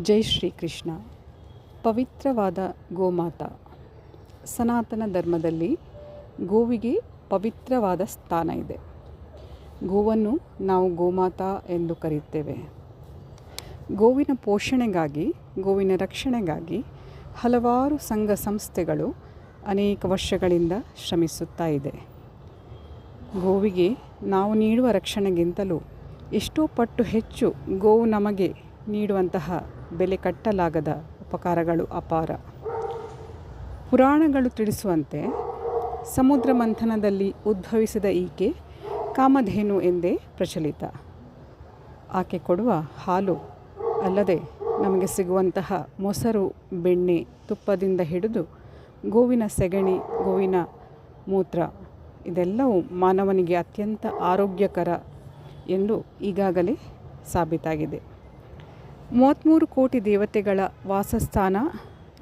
ಜೈ ಶ್ರೀ ಕೃಷ್ಣ ಪವಿತ್ರವಾದ ಗೋಮಾತಾ. ಸನಾತನ ಧರ್ಮದಲ್ಲಿ ಗೋವಿಗೆ ಪವಿತ್ರವಾದ ಸ್ಥಾನ ಇದೆ. ಗೋವನ್ನು ನಾವು ಗೋಮಾತಾ ಎಂದು ಕರೆಯುತ್ತೇವೆ. ಗೋವಿನ ಪೋಷಣೆಗಾಗಿ, ಗೋವಿನ ರಕ್ಷಣೆಗಾಗಿ ಹಲವಾರು ಸಂಘ ಸಂಸ್ಥೆಗಳು ಅನೇಕ ವರ್ಷಗಳಿಂದ ಶ್ರಮಿಸುತ್ತಾ ಇದೆ. ಗೋವಿಗೆ ನಾವು ನೀಡುವ ರಕ್ಷಣೆಗಿಂತಲೂ ಎಷ್ಟೋ ಪಟ್ಟು ಹೆಚ್ಚು ಗೋವು ನಮಗೆ ನೀಡುವಂತಹ ಬೆಲೆ ಕಟ್ಟಲಾಗದ ಉಪಕಾರಗಳು ಅಪಾರ. ಪುರಾಣಗಳು ತಿಳಿಸುವಂತೆ ಸಮುದ್ರ ಮಂಥನದಲ್ಲಿ ಉದ್ಭವಿಸಿದ ಈಕೆ ಕಾಮಧೇನು ಎಂದೇ ಪ್ರಚಲಿತ. ಆಕೆ ಕೊಡುವ ಹಾಲು ಅಲ್ಲದೆ ನಮಗೆ ಸಿಗುವಂತಹ ಮೊಸರು, ಬೆಣ್ಣೆ, ತುಪ್ಪದಿಂದ ಹಿಡಿದು ಗೋವಿನ ಸೆಗಣಿ, ಗೋವಿನ ಮೂತ್ರ ಇದೆಲ್ಲವೂ ಮಾನವನಿಗೆ ಅತ್ಯಂತ ಆರೋಗ್ಯಕರ ಎಂದು ಈಗಾಗಲೇ ಸಾಬೀತಾಗಿದೆ. ಮೂವತ್ತ್ಮೂರು ಕೋಟಿ ದೇವತೆಗಳ ವಾಸಸ್ಥಾನ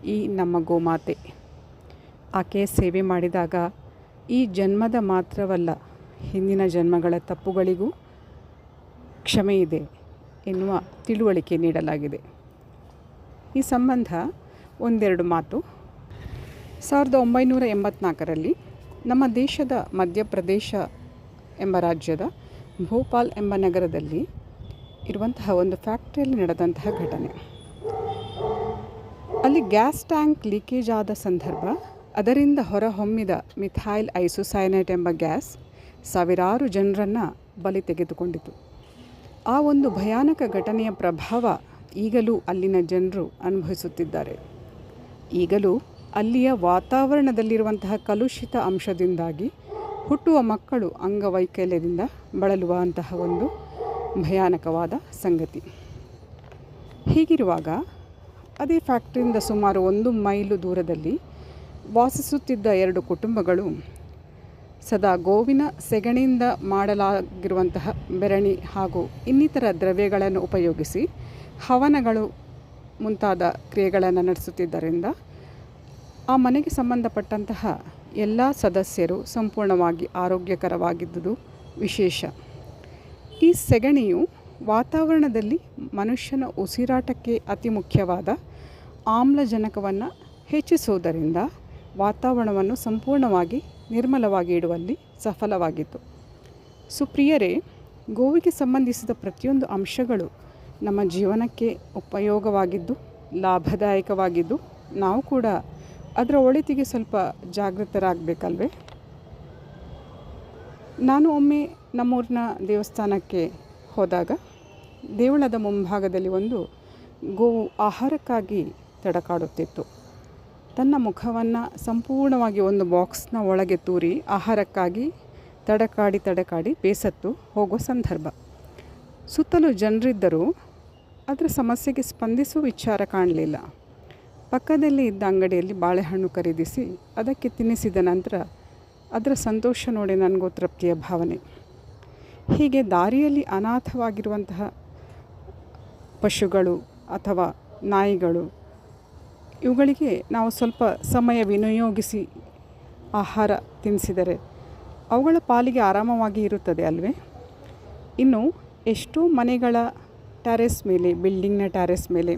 ಈ ನಮ್ಮ ಗೋಮಾತೆ. ಆಕೆ ಸೇವೆ ಮಾಡಿದಾಗ ಈ ಜನ್ಮದ ಮಾತ್ರವಲ್ಲ, ಹಿಂದಿನ ಜನ್ಮಗಳ ತಪ್ಪುಗಳಿಗೂ ಕ್ಷಮೆ ಇದೆ ಎನ್ನುವ ತಿಳುವಳಿಕೆ ನೀಡಲಾಗಿದೆ. ಈ ಸಂಬಂಧ ಒಂದೆರಡು ಮಾತು. ಸಾವಿರದ ಒಂಬೈನೂರ ಎಂಬತ್ನಾಲ್ಕರಲ್ಲಿ ನಮ್ಮ ದೇಶದ ಮಧ್ಯಪ್ರದೇಶ ಎಂಬ ರಾಜ್ಯದ ಭೋಪಾಲ್ ಎಂಬ ನಗರದಲ್ಲಿ ಇರುವಂತಹ ಒಂದು ಫ್ಯಾಕ್ಟ್ರಿಯಲ್ಲಿ ನಡೆದಂತಹ ಘಟನೆ. ಅಲ್ಲಿ ಗ್ಯಾಸ್ ಟ್ಯಾಂಕ್ ಲೀಕೇಜ್ ಆದ ಸಂದರ್ಭ, ಅದರಿಂದ ಹೊರಹೊಮ್ಮಿದ ಮಿಥೈಲ್ ಐಸೋಸೈನೈಟ್ ಎಂಬ ಗ್ಯಾಸ್ ಸಾವಿರಾರು ಜನರನ್ನು ಬಲಿ ತೆಗೆದುಕೊಂಡಿತು. ಆ ಒಂದು ಭಯಾನಕ ಘಟನೆಯ ಪ್ರಭಾವ ಈಗಲೂ ಅಲ್ಲಿನ ಜನರು ಅನುಭವಿಸುತ್ತಿದ್ದಾರೆ. ಈಗಲೂ ಅಲ್ಲಿಯ ವಾತಾವರಣದಲ್ಲಿರುವಂತಹ ಕಲುಷಿತ ಅಂಶದಿಂದಾಗಿ ಹುಟ್ಟುವ ಮಕ್ಕಳು ಅಂಗವೈಕಲ್ಯದಿಂದ ಬಳಲುವಂತಹ ಒಂದು ಭಯಾನಕವಾದ ಸಂಗತಿ. ಹೀಗಿರುವಾಗ ಅದೇ ಫ್ಯಾಕ್ಟ್ರಿಯಿಂದ ಸುಮಾರು ಒಂದು ಮೈಲು ದೂರದಲ್ಲಿ ವಾಸಿಸುತ್ತಿದ್ದ ಎರಡು ಕುಟುಂಬಗಳು ಸದಾ ಗೋವಿನ ಸೆಗಣಿಯಿಂದ ಮಾಡಲಾಗಿರುವಂತಹ ಬೆರಣಿ ಹಾಗೂ ಇನ್ನಿತರ ದ್ರವ್ಯಗಳನ್ನು ಉಪಯೋಗಿಸಿ ಹವನಗಳು ಮುಂತಾದ ಕ್ರಿಯೆಗಳನ್ನು ನಡೆಸುತ್ತಿದ್ದರಿಂದ ಆ ಮನೆಗೆ ಸಂಬಂಧಪಟ್ಟಂತಹ ಎಲ್ಲ ಸದಸ್ಯರು ಸಂಪೂರ್ಣವಾಗಿ ಆರೋಗ್ಯಕರವಾಗಿದ್ದುದು ವಿಶೇಷ. ಈ ಸೆಗಣಿಯು ವಾತಾವರಣದಲ್ಲಿ ಮನುಷ್ಯನ ಉಸಿರಾಟಕ್ಕೆ ಅತಿ ಮುಖ್ಯವಾದ ಆಮ್ಲಜನಕವನ್ನು ಹೆಚ್ಚಿಸುವುದರಿಂದ ವಾತಾವರಣವನ್ನು ಸಂಪೂರ್ಣವಾಗಿ ನಿರ್ಮಲವಾಗಿ ಇಡುವಲ್ಲಿ ಸಫಲವಾಗಿತ್ತು. ಸುಪ್ರಿಯರೇ, ಗೋವಿಗೆ ಸಂಬಂಧಿಸಿದ ಪ್ರತಿಯೊಂದು ಅಂಶಗಳು ನಮ್ಮ ಜೀವನಕ್ಕೆ ಉಪಯೋಗವಾಗಿದ್ದು, ಲಾಭದಾಯಕವಾಗಿದ್ದು, ನಾವು ಕೂಡ ಅದರ ಒಳಿತಿಗೆ ಸ್ವಲ್ಪ ಜಾಗೃತರಾಗಬೇಕಲ್ವೇ? ನಾನು ಒಮ್ಮೆ ನಮ್ಮೂರಿನ ದೇವಸ್ಥಾನಕ್ಕೆ ಹೋದಾಗ ದೇವಳದ ಮುಂಭಾಗದಲ್ಲಿ ಒಂದು ಗೋವು ಆಹಾರಕ್ಕಾಗಿ ತಡಕಾಡುತ್ತಿತ್ತು. ತನ್ನ ಮುಖವನ್ನು ಸಂಪೂರ್ಣವಾಗಿ ಒಂದು ಬಾಕ್ಸ್ನ ಒಳಗೆ ತೂರಿ ಆಹಾರಕ್ಕಾಗಿ ತಡಕಾಡಿ ತಡಕಾಡಿ ಬೇಸತ್ತು ಹೋಗುವ ಸಂದರ್ಭ. ಸುತ್ತಲೂ ಜನರಿದ್ದರೂ ಅದರ ಸಮಸ್ಯೆಗೆ ಸ್ಪಂದಿಸುವ ವಿಚಾರ ಕಾಣಲಿಲ್ಲ. ಪಕ್ಕದಲ್ಲಿ ಇದ್ದ ಅಂಗಡಿಯಲ್ಲಿ ಬಾಳೆಹಣ್ಣು ಖರೀದಿಸಿ ಅದಕ್ಕೆ ತಿನ್ನಿಸಿದ ನಂತರ ಅದರ ಸಂತೋಷ ನೋಡಿ ನನಗೂ ತೃಪ್ತಿಯ ಭಾವನೆ. ಹೀಗೆ ದಾರಿಯಲ್ಲಿ ಅನಾಥವಾಗಿರುವಂತಹ ಪಶುಗಳು ಅಥವಾ ನಾಯಿಗಳು, ಇವುಗಳಿಗೆ ನಾವು ಸ್ವಲ್ಪ ಸಮಯ ವಿನಿಯೋಗಿಸಿ ಆಹಾರ ತಿನ್ನಿಸಿದರೆ ಅವುಗಳ ಪಾಲಿಗೆ ಆರಾಮವಾಗಿ ಇರುತ್ತದೆ ಅಲ್ವೇ? ಇನ್ನು ಎಷ್ಟೋ ಮನೆಗಳ ಟ್ಯಾರೆಸ್ ಮೇಲೆ, ಬಿಲ್ಡಿಂಗ್ನ ಟ್ಯಾರೆಸ್ ಮೇಲೆ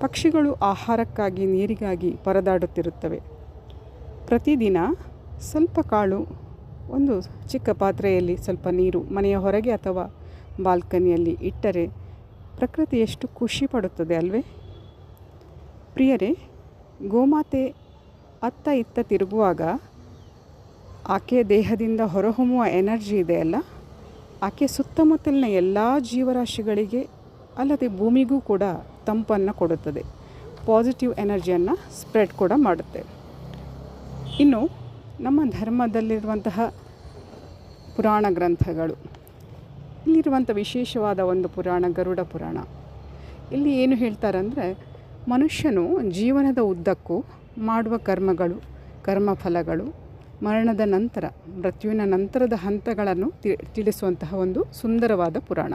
ಪಕ್ಷಿಗಳು ಆಹಾರಕ್ಕಾಗಿ, ನೀರಿಗಾಗಿ ಪರದಾಡುತ್ತಿರುತ್ತವೆ. ಪ್ರತಿದಿನ ಸ್ವಲ್ಪ ಕಾಳು, ಒಂದು ಚಿಕ್ಕ ಪಾತ್ರೆಯಲ್ಲಿ ಸ್ವಲ್ಪ ನೀರು ಮನೆಯ ಹೊರಗೆ ಅಥವಾ ಬಾಲ್ಕನಿಯಲ್ಲಿ ಇಟ್ಟರೆ ಪ್ರಕೃತಿ ಎಷ್ಟು ಖುಷಿ ಪಡುತ್ತದೆ ಅಲ್ವೇ? ಪ್ರಿಯರೇ, ಗೋಮಾತೆ ಅತ್ತ ಇತ್ತ ತಿರುಗುವಾಗ ಆಕೆಯ ದೇಹದಿಂದ ಹೊರಹೊಮ್ಮುವ ಎನರ್ಜಿ ಇದೆಯಲ್ಲ ಆಕೆ ಸುತ್ತಮುತ್ತಲಿನ ಎಲ್ಲ ಜೀವರಾಶಿಗಳಿಗೆ ಅಲ್ಲದೆ ಭೂಮಿಗೂ ಕೂಡ ತಂಪನ್ನು ಕೊಡುತ್ತದೆ, ಪಾಸಿಟಿವ್ ಎನರ್ಜಿಯನ್ನು ಸ್ಪ್ರೆಡ್ ಕೂಡ ಮಾಡುತ್ತೆ. ಇನ್ನು ನಮ್ಮ ಧರ್ಮದಲ್ಲಿರುವಂತಹ ಪುರಾಣ ಗ್ರಂಥಗಳು. ಇಲ್ಲಿರುವಂಥ ವಿಶೇಷವಾದ ಒಂದು ಪುರಾಣ, ಗರುಡ ಪುರಾಣ. ಇಲ್ಲಿ ಏನು ಹೇಳ್ತಾರಂದರೆ, ಮನುಷ್ಯನು ಜೀವನದ ಉದ್ದಕ್ಕೂ ಮಾಡುವ ಕರ್ಮಗಳು, ಕರ್ಮಫಲಗಳು, ಮರಣದ ನಂತರ, ಮೃತ್ಯುವಿನ ನಂತರದ ಹಂತಗಳನ್ನು ತಿಳಿಸುವಂತಹ ಒಂದು ಸುಂದರವಾದ ಪುರಾಣ.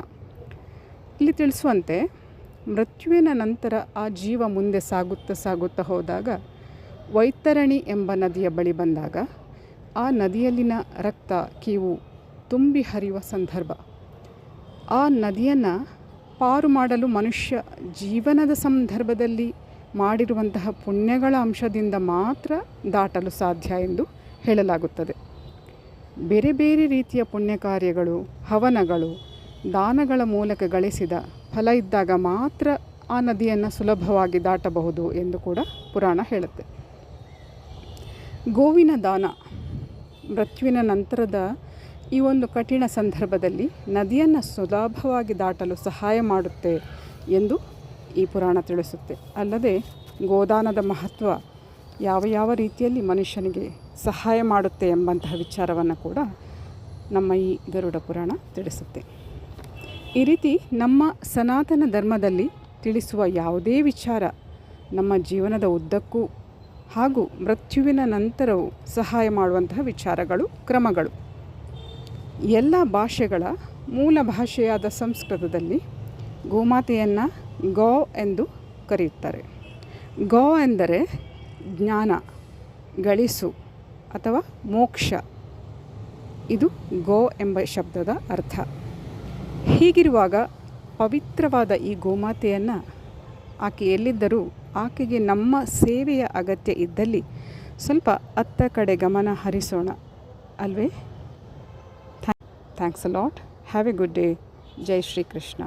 ಇಲ್ಲಿ ತಿಳಿಸುವಂತೆ, ಮೃತ್ಯುವಿನ ನಂತರ ಆ ಜೀವ ಮುಂದೆ ಸಾಗುತ್ತಾ ಸಾಗುತ್ತಾ ಹೋದಾಗ ವೈತರಣಿ ಎಂಬ ನದಿಯ ಬಳಿ ಬಂದಾಗ ಆ ನದಿಯಲ್ಲಿನ ರಕ್ತ ಕೀವು ತುಂಬಿ ಹರಿಯುವ ಸಂದರ್ಭ. ಆ ನದಿಯನ್ನು ಪಾರು ಮಾಡಲು ಮನುಷ್ಯ ಜೀವನದ ಸಂದರ್ಭದಲ್ಲಿ ಮಾಡಿರುವಂತಹ ಪುಣ್ಯಗಳ ಅಂಶದಿಂದ ಮಾತ್ರ ದಾಟಲು ಸಾಧ್ಯ ಎಂದು ಹೇಳಲಾಗುತ್ತದೆ. ಬೇರೆ ಬೇರೆ ರೀತಿಯ ಪುಣ್ಯ ಕಾರ್ಯಗಳು ಹವನಗಳು, ದಾನಗಳ ಮೂಲಕ ಗಳಿಸಿದ ಫಲ ಇದ್ದಾಗ ಮಾತ್ರ ಆ ನದಿಯನ್ನು ಸುಲಭವಾಗಿ ದಾಟಬಹುದು ಎಂದು ಕೂಡ ಪುರಾಣ ಹೇಳುತ್ತೆ. ಗೋವಿನ ದಾನ ಮೃತ್ಯುವಿನ ನಂತರದ ಈ ಒಂದು ಕಠಿಣ ಸಂದರ್ಭದಲ್ಲಿ ನದಿಯನ್ನು ಸುಲಭವಾಗಿ ದಾಟಲು ಸಹಾಯ ಮಾಡುತ್ತೆ ಎಂದು ಈ ಪುರಾಣ ತಿಳಿಸುತ್ತೆ. ಅಲ್ಲದೆ ಗೋದಾನದ ಮಹತ್ವ ಯಾವ ಯಾವ ರೀತಿಯಲ್ಲಿ ಮನುಷ್ಯನಿಗೆ ಸಹಾಯ ಮಾಡುತ್ತೆ ಎಂಬಂತಹ ವಿಚಾರವನ್ನು ಕೂಡ ನಮ್ಮ ಈ ಗರುಡ ಪುರಾಣ ತಿಳಿಸುತ್ತೆ. ಈ ರೀತಿ ನಮ್ಮ ಸನಾತನ ಧರ್ಮದಲ್ಲಿ ತಿಳಿಸುವ ಯಾವುದೇ ವಿಚಾರ ನಮ್ಮ ಜೀವನದ ಉದ್ದಕ್ಕೂ ಹಾಗೂ ಮೃತ್ಯುವಿನ ನಂತರವೂ ಸಹಾಯ ಮಾಡುವಂತಹ ವಿಚಾರಗಳು, ಕ್ರಮಗಳು. ಎಲ್ಲ ಭಾಷೆಗಳ ಮೂಲ ಭಾಷೆಯಾದ ಸಂಸ್ಕೃತದಲ್ಲಿ ಗೋಮಾತೆಯನ್ನು ಗೋ ಎಂದು ಕರೆಯುತ್ತಾರೆ. ಗೋ ಎಂದರೆ ಜ್ಞಾನ, ಗಳಿಸು ಅಥವಾ ಮೋಕ್ಷ. ಇದು ಗೋ ಎಂಬ ಶಬ್ದದ ಅರ್ಥ. ಹೀಗಿರುವಾಗ ಪವಿತ್ರವಾದ ಈ ಗೋಮಾತೆಯನ್ನು ಆಕೆ ಎಲ್ಲಿದ್ದರೂ ಆಕೆಗೆ ನಮ್ಮ ಸೇವೆಯ ಅಗತ್ಯ ಇದ್ದಲ್ಲಿ ಸ್ವಲ್ಪ ಅತ್ತ ಕಡೆ ಗಮನ ಹರಿಸೋಣ. ಅಲ್ವೇ? Thanks a lot have a good day Jai Shri Krishna